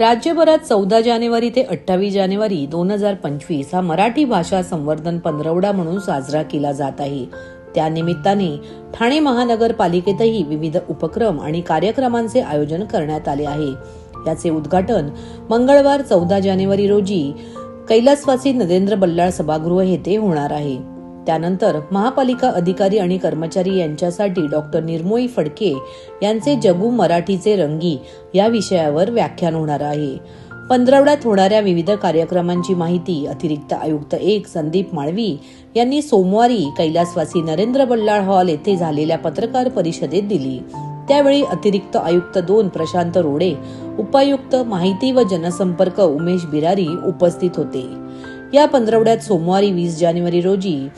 राज्यभरात चौदा जानेवारी ते अठ्ठावीस जानेवारी दोन हजार पंचवीस हा मराठी भाषा संवर्धन पंधरवडा म्हणून साजरा केला जात आहे. त्यानिमित्ताने ठाणे महानगरपालिकेतही विविध उपक्रम आणि कार्यक्रमांचे आयोजन करण्यात आले आहे. याचे उद्घाटन मंगळवार चौदा जानेवारी रोजी कैलासवासी नरेंद्र बल्लाळ सभागृह येथे होणार आहे. त्यानंतर महापालिका अधिकारी आणि कर्मचारी यांच्यासाठी डॉक्टर निर्मोई फडके यांचे जगू मराठीचे रंगी या विषयावर व्याख्यान होणार आहे. पंधरवड्यात होणाऱ्या विविध कार्यक्रमांची माहिती अतिरिक्त आयुक्त एक संदीप माळवी यांनी सोमवारी कैलासवासी नरेंद्र बल्लाळ हॉल येथे झालेल्या पत्रकार परिषदेत दिली. त्यावेळी अतिरिक्त आयुक्त दोन प्रशांत रोडे उपायुक्त माहिती व जनसंपर्क उमेश बिरारी उपस्थित होते. या पंधरवड्यात सोमवारी वीस जानेवारी रोजी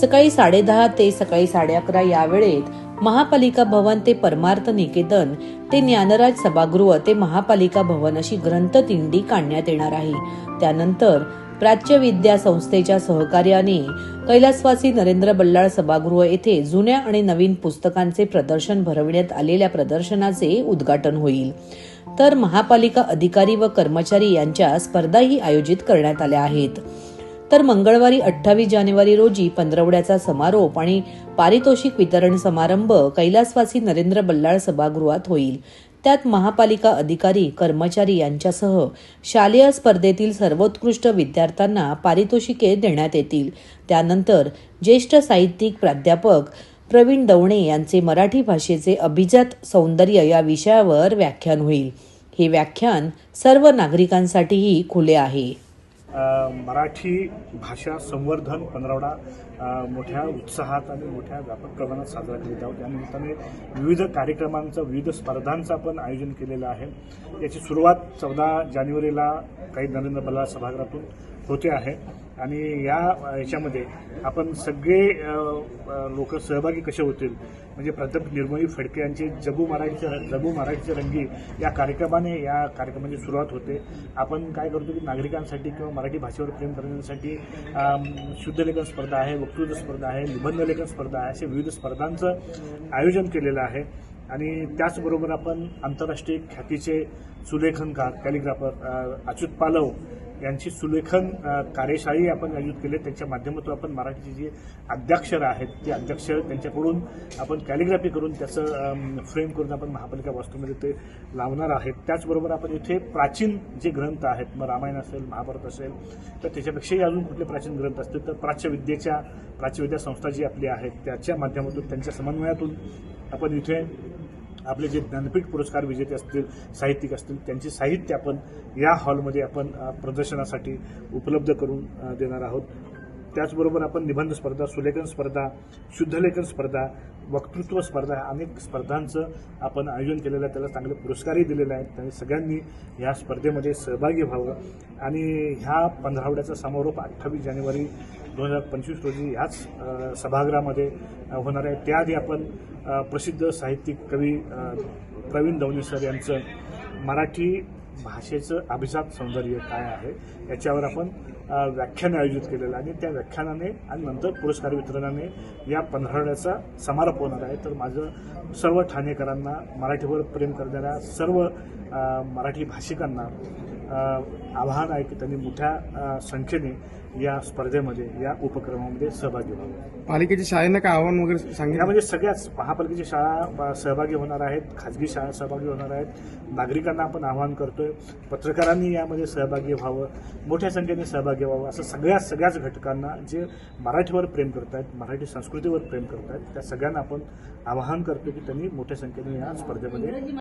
सकाळी साडेदहा ते सकाळी साडे अकरा या वेळेत महापालिका भवन ते परमार्थ निकेतन ते ज्ञानराज सभागृह ते महापालिका भवन अशी ग्रंथदिंडी काढण्यात येणार आहे. त्यानंतर प्राच्य विद्या संस्थेच्या सहकार्याने कैलासवासी नरेंद्र बल्लाळ सभागृह येथे जुन्या आणि नवीन पुस्तकांचे प्रदर्शन भरविण्यात आलेल्या प्रदर्शनाचे उद्घाटन होईल. तर महापालिका अधिकारी व कर्मचारी यांच्या स्पर्धाही आयोजित करण्यात आल्या आहेत. तर मंगळवारी अठ्ठावीस जानेवारी रोजी पंधरवड्याचा समारोप आणि पारितोषिक वितरण समारंभ कैलासवासी नरेंद्र बल्लाळ सभागृहात होईल. त्यात महापालिका अधिकारी कर्मचारी यांच्यासह शालेय स्पर्धेतील सर्वोत्कृष्ट विद्यार्थ्यांना पारितोषिके देण्यात येतील. त्यानंतर ज्येष्ठ साहित्यिक प्राध्यापक प्रवीण दवणे यांचे मराठी भाषेचे अभिजात सौंदर्य या विषयावर व्याख्यान होईल. हे व्याख्यान सर्व नागरिकांसाठीही खुले आहे. मराठी भाषा संवर्धन पंधरावडा मोठ्या उत्साहात आणि मोठ्या व्यापक प्रमाणात साजरा करीत आहोत. यानिमित्ताने विविध कार्यक्रमांचं विविध स्पर्धांचं आपण आयोजन केलेलं आहे. याची सुरुवात चौदा जानेवारीला काही नरेंद्र बल्लाळ सभागृहातून होते आहे. आणि या याच्यामध्ये आपण सगळे लोक सहभागी कसे होतील? म्हणजे प्राध्यापक निर्मोही फडके यांचे जगू मराठीचे जगू मराठीचे रंगी या कार्यक्रमाने या कार्यक्रमाची सुरुवात होते. आपण काय करतो की नागरिकांसाठी किंवा मराठी भाषेवर प्रेम करण्यासाठी शुद्धलेखन स्पर्धा आहे वक्तृत्व स्पर्धा आहे निबंध लेखन स्पर्धा आहे असे विविध स्पर्धांचं आयोजन केलेलं आहे. आणि त्याचबरोबर आपण आंतरराष्ट्रीय ख्यातीचे सुलेखनकार कॅलिग्राफर अच्युत पालव यांची सुलेखन कार्यशाळी आपण आयोजित केले. त्यांच्या माध्यमातून आपण मराठीची जी अध्यक्षरं आहेत ती अध्यक्ष त्यांच्याकडून आपण कॅलिग्राफी करून त्याचं फ्रेम करून आपण महापालिका वास्तूमध्ये ते लावणार आहेत. त्याचबरोबर आपण इथे प्राचीन जे ग्रंथ आहेत मग रामायण असेल महाभारत असेल तर त्याच्यापेक्षाही अजून कुठले प्राचीन ग्रंथ असतील तर प्राच्यविद्येच्या प्राच्यविद्या संस्था जी आपली आहेत त्याच्या माध्यमातून त्यांच्या समन्वयातून आपण इथे आपले जे ज्ञानपीठ पुरस्कार विजेते असतील साहित्यिक असतील त्यांचे साहित्य आपण या हॉलमध्ये आपण प्रदर्शनासाठी उपलब्ध करून देणार आहोत. त्याचबरोबर आपण निबंध स्पर्धा सुलेखन स्पर्धा शुद्धलेखन स्पर्धा वक्तृत्व स्पर्धा अनेक स्पर्धांचं आपण आयोजन केलेलं आहे. त्याला चांगले पुरस्कारही दिलेले आहेत. आणि सगळ्यांनी ह्या स्पर्धेमध्ये सहभागी व्हावं. आणि ह्या पंधरावड्याचा समारोप अठ्ठावीस जानेवारी दोन हजार पंचवीस रोजी ह्याच सभागृहामध्ये होणार आहे. त्याआधी आपण प्रसिद्ध साहित्यिक कवी प्रवीण दवणे सर यांचं मराठी भाषेचं अभिजात सौंदर्य काय आहे याच्यावर आपण व्याख्यान आयोजित केलेलं आणि त्या व्याख्यानाने आणि नंतर पुरस्कार वितरणाने या पंधरवड्याचा समारोप होणार आहे. तर माझं सर्व ठाणेकरांना मराठीवर प्रेम करणाऱ्या सर्व मराठी भाषिकांना आवाहन आहे की त्यांनी मोठ्या संख्येने या स्पर्धेमध्ये या उपक्रमामध्ये सहभागी व्हावं. पालिकेच्या शाळेनं काय आव्हान वगैरे सांगितलं? यामध्ये सगळ्याच महापालिकेची शाळा सहभागी होणार आहेत खाजगी शाळा सहभागी होणार आहेत. नागरिकांना आपण आवाहन करतोय पत्रकारांनी यामध्ये सहभागी व्हावं मोठ्या संख्येने सहभागी व्हावं असं सगळ्या सगळ्याच घटकांना जे मराठीवर प्रेम करतायत मराठी संस्कृतीवर प्रेम करतायत त्या सगळ्यांना आपण आवाहन करतो की त्यांनी मोठ्या संख्येने या स्पर्धेमध्ये